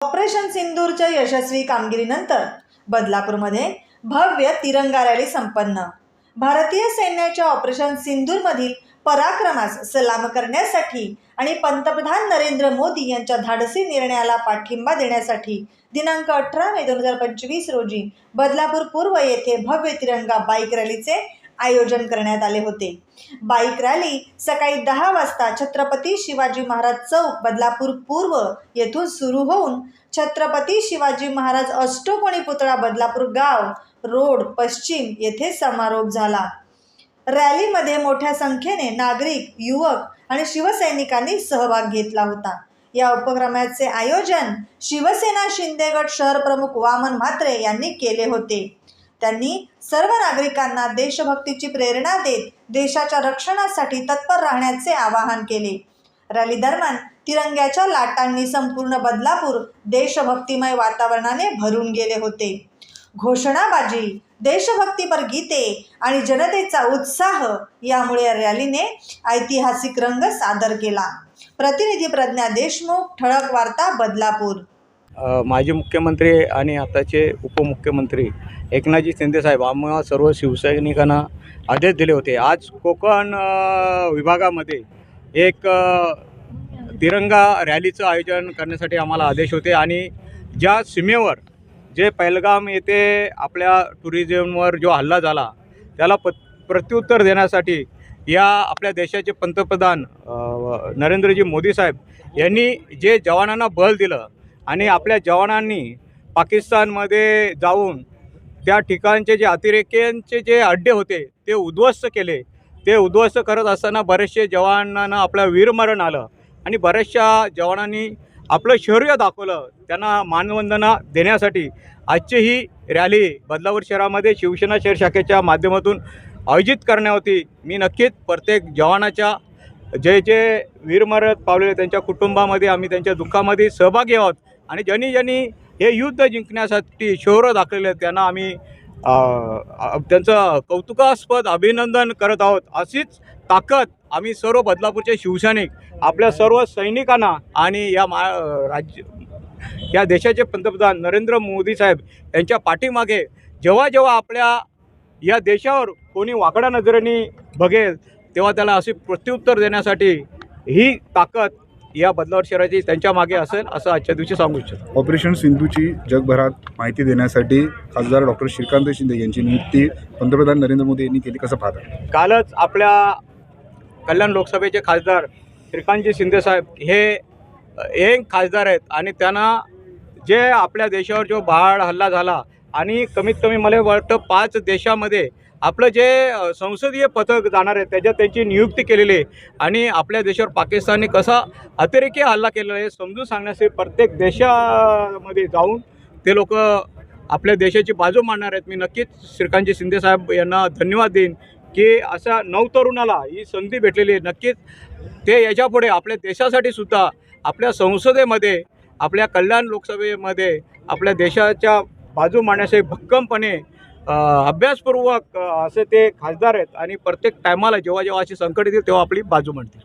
Operation सिंदूरच्या यशस्वी कामगिरीनंतर बदलापूरमध्ये भव्य तिरंगा rally संपन्न. भारतीय सैन्याच्या ऑपरेशन सिंदूरमधील पराक्रमास सलाम करण्यासाठी आणि पंतप्रधान नरेंद्र मोदी यांच्या धाडसी निर्णयाला पाठिंबा देण्यासाठी दिनांक अठरा मे दोन हजार पंचवीस रोजी बदलापूर पूर्व येथे भव्य तिरंगा बाईक रॅलीचे आयोजन करण्यात आले होते. बाईक रॅली सकाळी दहा वाजता छत्रपती शिवाजी महाराज चौक बदलापूर पूर्व येथून सुरू होऊन छत्रपती शिवाजी महाराज अष्टकोणी पुतळा बदलापूर गाव रोड पश्चिम येथे समारोप झाला. रॅलीमध्ये मोठ्या संख्येने नागरिक युवक आणि शिवसैनिकांनी सहभाग घेतला होता. या उपक्रमाचे आयोजन शिवसेना शिंदेगड शहर प्रमुख वामन म्हात्रे यांनी केले होते. त्यांनी सर्व नागरिकांना देशभक्तीची प्रेरणा देत देशाच्या रक्षणासाठी तत्पर राहण्याचे आवाहन केले. रॅली दरम्यान तिरंग्याच्या लाटांनी संपूर्ण बदलापूर देशभक्तिमय वातावरणाने भरून गेले होते. घोषणाबाजी देशभक्तीपर गीते आणि जनतेचा उत्साह यामुळे या रॅलीने ऐतिहासिक रंग सादर केला. प्रतिनिधी प्रज्ञा देशमुख ठळक वार्ता बदलापूर. माजी मुख्यमंत्री आणि आताचे उपमुख्यमंत्री एकनाथजी शिंदेसाहेब आम्हा सर्व शिवसैनिकांना आदेश दिले होते. आज कोकण विभागामध्ये एक तिरंगा रॅलीचं आयोजन करण्यासाठी आम्हाला आदेश होते आणि ज्या सीमेवर जे पहलगाम येथे आपल्या टुरिझमवर जो हल्ला झाला त्याला प प्रत्युत्तर देण्यासाठी या आपल्या देशाचे पंतप्रधान नरेंद्रजी मोदी साहेब यांनी जे जवानांना बल दिलं आणि आपल्या जवानांनी पाकिस्तानमध्ये जाऊन त्या ठिकाणचे जे अतिरेक्यांचे जे अड्डे होते ते उद्ध्वस्त केले. ते उद्ध्वस्त करत असताना बरेचसे जवानांना आपलं वीरमरण आलं. आणि बऱ्याचशा जवानांनी आपलं शौर्य दाखवलं त्यांना मानवंदना देण्यासाठी. आजची ही रॅली बदलापूर शहरामध्ये शिवसेना शहर शाखेच्या माध्यमातून आयोजित करण्यावरती होती. मी नक्कीच प्रत्येक जवानाच्या जे जे वीरमरण पावलेले त्यांच्या कुटुंबामध्ये आम्ही त्यांच्या दुःखामध्ये सहभागी आहोत. आणि ज्यांनी ज्यांनी हे युद्ध जिंकण्यासाठी शौर्य दाखवलेलं त्यांना आम्ही त्यांचं कौतुकास्पद अभिनंदन करत आहोत. अशीच ताकद आम्ही सर्व बदलापूरचे शिवसैनिक आपल्या सर्व सैनिकांना आणि या मा राज्य या देशाचे पंतप्रधान नरेंद्र मोदी साहेब यांच्या पाठीमागे जेव्हा जेव्हा आपल्या या देशावर कोणी वाकड्या नजरेने बघेल तेव्हा त्याला असे प्रत्युत्तर देण्यासाठी ही ताकद या बदलावर शहराची त्यांच्या मागे असेल असं आजच्या दिवशी सांगू इच्छितो. ऑपरेशन सिंधूची जगभरात माहिती देण्यासाठी खासदार डॉक्टर श्रीकांत शिंदे यांची नियुक्ती पंतप्रधान नरेंद्र मोदी यांनी केली. कसं पाहता? कालच आपल्या कल्याण लोकसभेचे खासदार श्रीकांतजी शिंदेसाहेब हे एक खासदार आहेत आणि त्यांना जे आपल्या देशावर जो भाड हल्ला झाला आणि कमीत कमी मला वाटतं पाच देशामध्ये आपलं जे संसदीय पथक जाणार आहे त्याच्यात त्यांची नियुक्ती केलेली आहे. आणि आपल्या देशावर पाकिस्तानने कसा अतिरेकी हल्ला केलेला आहे समजून सांगण्यासाठी प्रत्येक देशामध्ये जाऊन ते लोक आपल्या देशाची बाजू मांडणार आहेत. मी नक्कीच श्रीकांतजी शिंदेसाहेब यांना धन्यवाद देईन की अशा नवतरुणाला ही संधी भेटलेली आहे. नक्कीच ते याच्यापुढे आपल्या देशासाठी सुद्धा आपल्या संसदेमध्ये आपल्या कल्याण लोकसभेमध्ये आपल्या देशाच्या बाजू मांडण्यासाठी भक्कमपणे अभ्यासपूर्वक असे ते खासदार आहेत आणि प्रत्येक टायमाला जेव्हा जेव्हा अशी संकट येतील तेव्हा आपली बाजू म्हणतील.